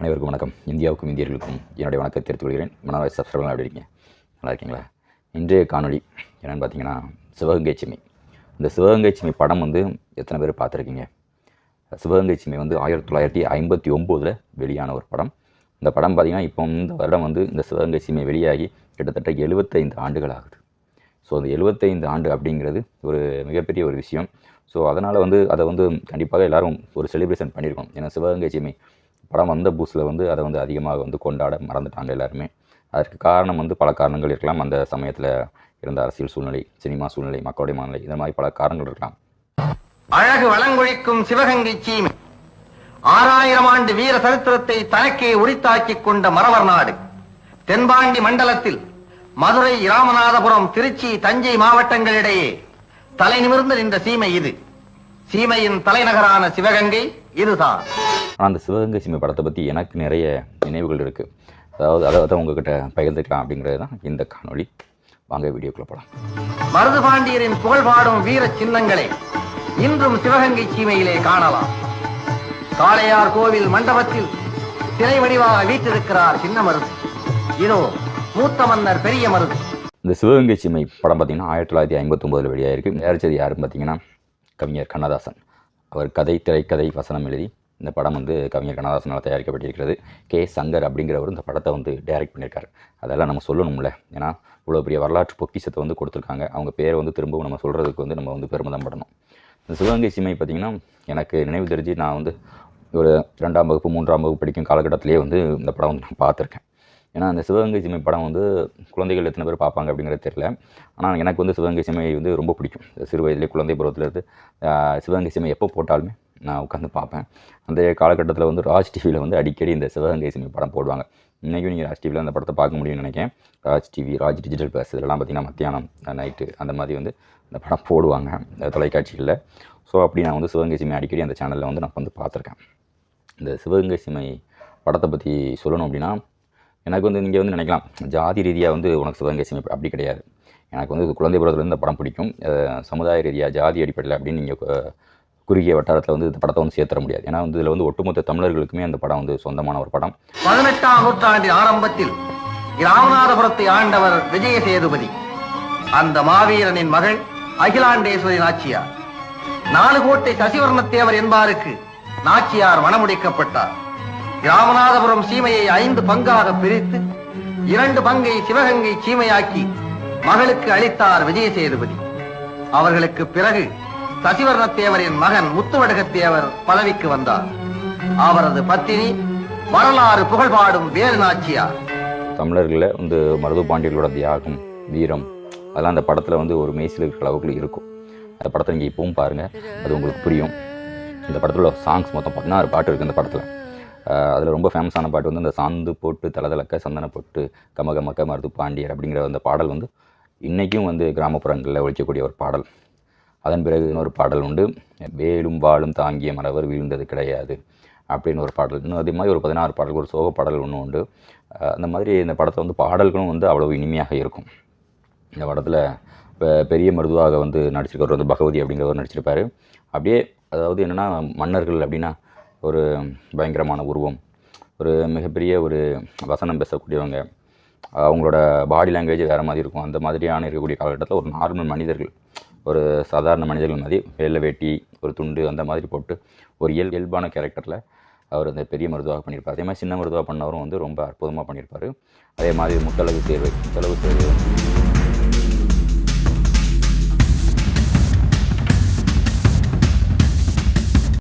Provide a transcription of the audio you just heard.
அனைவருக்கும் வணக்கம். இந்தியாவுக்கும் இந்தியர்களுக்கும் என்னுடைய வணக்கத்தை தெரிவித்துக் கொள்கிறேன். மனவாய் சப்ஸ்கிரைபர் எப்படி இருக்கீங்க? நல்லா இருக்கீங்களா? இன்றைய காணொளி என்னென்னு பார்த்தீங்கன்னா சிவகங்கை சிமை இந்த சிவகங்கை சிமை படம் வந்து எத்தனை பேர் பார்த்துருக்கீங்க? சிவகங்கை சிமை வந்து ஆயிரத்தி தொள்ளாயிரத்தி ஐம்பத்தி ஒம்போதில் வெளியான ஒரு படம். இந்த படம் பார்த்திங்கன்னா இப்போ இந்த வருடம் வந்து இந்த சிவகங்கை சிமை வெளியாகி கிட்டத்தட்ட எழுபத்தைந்து ஆண்டுகள் ஆகுது. ஸோ அந்த எழுபத்தைந்து ஆண்டு அப்படிங்கிறது ஒரு மிகப்பெரிய ஒரு விஷயம். ஸோ அதனால் வந்து அதை வந்து கண்டிப்பாக எல்லாரும் ஒரு செலிப்ரேஷன் பண்ணியிருக்கோம். ஏன்னா சிவகங்கை சிமை படம் வந்த பூஸில் வந்து அதை வந்து அதிகமாக வந்து கொண்டாட மறந்துட்டாங்க எல்லாருமே. அதற்கு காரணம் வந்து பல காரணங்கள் இருக்கலாம். அந்த சமயத்தில் இருந்த அரசியல் சூழ்நிலை சினிமா சூழ்நிலை மக்களுடைய மனநிலை இந்த மாதிரி பல காரணங்கள் இருக்கலாம். அழகு வளங்கொழிக்கும் சிவகங்கை சீமை ஆறாயிரம் ஆண்டு வீர சரித்திரத்தை தனக்கே உரித்தாக்கிக் கொண்ட மறவர் நாடு. தென்பாண்டி மண்டலத்தில் மதுரை ராமநாதபுரம் திருச்சி தஞ்சை மாவட்டங்களிடையே தலை நிமிர்ந்து நின்ற சீமை இது. சீமையின் தலைநகரான சிவகங்கை இதுதான். ஆனால் அந்த சிவகங்கை சீமை படத்தை பற்றி எனக்கு நிறைய நினைவுகள் இருக்குது அதாவது அதை தான் உங்ககிட்ட பகிர்ந்துக்கலாம் அப்படிங்கிறது தான் இந்த காணொளி. வாங்க வீடியோக்குள்ளே போகலாம் மருது பாண்டியரின் புகழ் பாடும் வீர சின்னங்களை இன்றும் சிவகங்கை சீமையிலே காணலாம். காளையார் கோவில் மண்டபத்தில் சிலை வடிவாக வீற்றிருக்கிறார் சின்ன மருது. இதோ மூத்த மன்னர் பெரிய மருது. இந்த சிவகங்கை சீமை படம் பார்த்தீங்கன்னா ஆயிரத்தி தொள்ளாயிரத்தி ஐம்பத்தொம்போதில் வெளியாயிருக்கு. தயாரித்தது யாருன்னு பார்த்தீங்கன்னா கவிஞர் கண்ணதாசன். அவர் கதை திரைக்கதை வசனம் எழுதி இந்த படம் வந்து கவிஞர் கண்ணதாசனால் தயாரிக்கப்பட்டிருக்கிறது. கே. சங்கர் அப்படிங்கிறவர் இந்த படத்தை வந்து டைரக்ட் பண்ணியிருக்காரு. அதெல்லாம் நம்ம சொல்லணும்ல. ஏன்னா இவ்வளோ பெரிய வரலாற்று பொக்கிஷத்தை வந்து கொடுத்துருக்காங்க. அவங்க பேரை வந்து திரும்பவும் நம்ம சொல்கிறதுக்கு வந்து நம்ம வந்து பெருமிதம் படணும் இந்த சிவகங்கை சீமை பார்த்திங்கன்னா எனக்கு நினைவு தெரிஞ்சு நான் வந்து ஒரு ரெண்டாம் வகுப்பு மூன்றாம் வகுப்பு படிக்கும் காலகட்டத்திலேயே வந்து இந்த படம் வந்து நான் பார்த்துருக்கேன். ஏன்னா அந்த சிவகங்கை சிமை படம் வந்து குழந்தைகள் எத்தனை பேர் பார்ப்பாங்க அப்படிங்கிறது தெரியல. ஆனால் எனக்கு வந்து சிவகங்கை சிமை வந்து ரொம்ப பிடிக்கும். சிறு வயதிலே குழந்தை பருவத்திலேருந்து சிவகங்கை சிமை எப்போ போட்டாலுமே நான் உட்காந்து பார்ப்பேன். அந்த காலகட்டத்தில் வந்து ராஜ் டிவியில் வந்து அடிக்கடி இந்த சிவகங்கை சினிமா படம் போடுவாங்க. இன்றைக்கும் நீங்கள் ராஜ் டிவியில் அந்த படத்தை பார்க்க முடியும்னு நினைக்கிறேன். Raj TV Raj digital plus இதெல்லாம் பார்த்திங்கன்னா மத்தியானம் நைட்டு அந்த மாதிரி வந்து அந்த படம் போடுவாங்க அந்த தொலைக்காட்சிகளில். ஸோ அப்படி நான் வந்து சிவகங்கை சிமை அடிக்கடி அந்த சேனலில் வந்து நான் வந்து பார்த்துருக்கேன். இந்த சிவகங்கை சிமை படத்தை பற்றி சொல்லணும் அப்படின்னா எனக்கு வந்து நீங்கள் வந்து நினைக்கலாம் ஜாதி ரீதியாக வந்து உனக்கு சிவகங்கை சிமை அப்படி கிடையாது. எனக்கு வந்து குழந்தை பருவத்துலேருந்து இந்த படம் பிடிக்கும். சமுதாய ரீதியாக ஜாதி அடிப்படையில் அப்படின்னு நீங்கள் குறுகிய வட்டாரத்தில் வந்து இந்த படத்தை வந்து சேர்த்துற முடியாது. ஏன்னா வந்து இதில் வந்து ஒட்டுமொத்த தமிழர்களுக்குமே அந்த படம் வந்து சொந்தமான ஒரு படம். பதினெட்டாம் நூற்றாண்டின் ஆரம்பத்தில் ராமநாதபுரத்தை ஆண்டவர் விஜய சேதுபதி அந்த மாவீரனின் மகள் அகிலாண்டேஸ்வரி நாச்சியார் நாலு கோட்டை சசிவர்ணத்தேவர் என்பாருக்கு நாச்சியார் மணமுடிக்கப்பட்டார். ராமநாதபுரம் சீமையை ஐந்து பங்காக பிரித்து இரண்டு பங்கை சிவகங்கை சீமையாக்கி மகளுக்கு அளித்தார் விஜய சேதுபதி அவர்களுக்கு பிறகு சசிவர்ணத்தேவரின் மகன் முத்துவடகத்தேவர் பதவிக்கு வந்தார். அவரது பத்தினி வரலாறு புகழ் பாடும் வேலு நாச்சியார். தமிழர்களில் வந்து மருது பாண்டியர்களோட தியாகம் வீரம் அதெல்லாம் அந்த படத்தில் வந்து ஒரு மெய்சில் இருக்கிற அளவுக்கு இருக்கும். அந்த படத்தை நீங்கள் இப்பவும் பாருங்கள் அது உங்களுக்கு புரியும். இந்த படத்தில் உள்ள சாங்ஸ் மொத்தம் பதினாறு பாட்டு இருக்குது இந்த படத்தில். அதில் ரொம்ப ஃபேமஸான பாட்டு வந்து அந்த சாந்து போட்டு தலதலக்க சந்தன போட்டு கமகமக்க மருது பாண்டியர் அப்படிங்கிற அந்த பாடல் வந்து இன்றைக்கும் வந்து கிராமப்புறங்களில் ஒழிக்கக்கூடிய ஒரு பாடல். அதன் பிறகு இன்னொரு பாடல் உண்டு வேலும் வாழும் தாங்கிய மறவர் வீழ்ந்தது கிடையாது அப்படின்னு ஒரு பாடல். இன்னும் அதே மாதிரி ஒரு பதினாறு பாடல்கள் ஒரு சோக பாடல் ஒன்று உண்டு. அந்த மாதிரி இந்த படத்தை வந்து பாடல்களும் வந்து அவ்வளவு இனிமையாக இருக்கும். இந்த படத்தில் இப்போ பெரிய மருதுவாக வந்து நடிச்சிருக்கவர் வந்து பகவதி அப்படிங்கிறவர் நடிச்சிருப்பார். அப்படியே அதாவது என்னென்னா மன்னர்கள் அப்படின்னா ஒரு பயங்கரமான உருவம். ஒரு மிகப்பெரிய ஒரு வசனம் பேசக்கூடியவங்க. அவங்களோட பாடி லாங்குவேஜ் வேறு மாதிரி இருக்கும். அந்த மாதிரியான இருக்கக்கூடிய காலகட்டத்தில் ஒரு நார்மல் மனிதர்கள். ஒரு சாதாரண மனிதர்கள் மாதிரி வெள்ளை வேட்டி ஒரு துண்டு அந்த மாதிரி போட்டு ஒரு இயல் இயல்பான கேரக்டரில் அவர் அந்த பெரிய மருதுவாக பண்ணியிருப்பார். அதே மாதிரி சின்ன மருதுவாக பண்ணவரும் வந்து ரொம்ப அற்புதமாக பண்ணியிருப்பார். அதே மாதிரி முத்தளவு தேர்வு முத்தளவு தேர்வு.